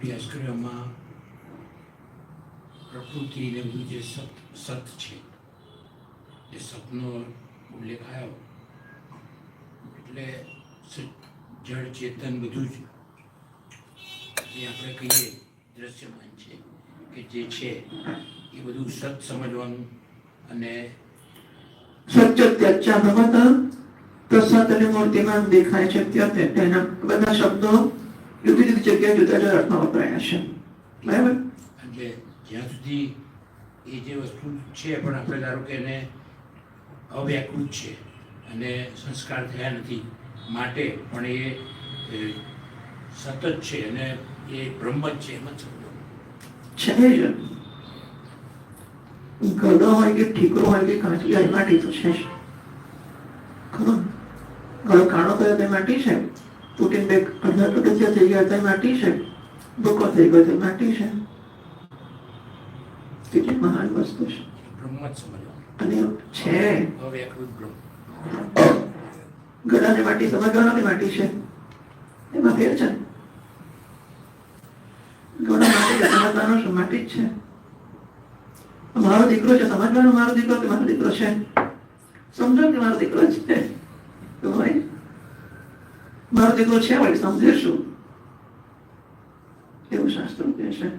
અભ્યાસ કરવામાં પ્રકૃતિ ને બધું જે સત સત છે એ સતનો ઉલ્લેખ આવ્યો એટલે સ- જળ ચેતન બધું જ જે આપણે કહીએ દ્રશ્યમાન છે કે જે છે એ બધું સત સમજવાનું અને સત્ય ત્યચ્ચા ભગવત પ્રસાદ અને મૂર્તિમાન દેખાય છે અત્યારે તેના બધા શબ્દો જુદી જુદી જગ્યાએ જુદા જુદા અર્થમાં વપરાયા છે બરાબર એટલે જ્યાં સુધી એ જે વસ્તુ છે પણ આપણે ધારો કે એને અવ્યાકૃત છે અને સંસ્કાર થયા નથી માટે પણ એ સતત છે અને એ બ્રહ્મ જ છે એમ જ છે ગળો હોય કે ઠીકરો હોય કે કાચી હોય માટી તો છે ખરો? ગળો કાણો કયો તે માટી છે તૂટીને બે અડધા ટુકડા થઈ ગયા તે માટી છે ભૂકો થઈ ગયો તે માટી છે કેટલી મહાન વસ્તુ છે. અને છે. ગળાને માટી સમજવાની માટી છે. એમાં ફેર છે. ગળા માટી સમજવાનો શું માટી જ છે. મારો દીકરો છે સમજવાનો મારો દીકરો કે મારો દીકરો છે? સમજો કે મારો દીકરો છે? મારો દીકરો છે વળી સમજે શું એવું શાસ્ત્રો કહે છે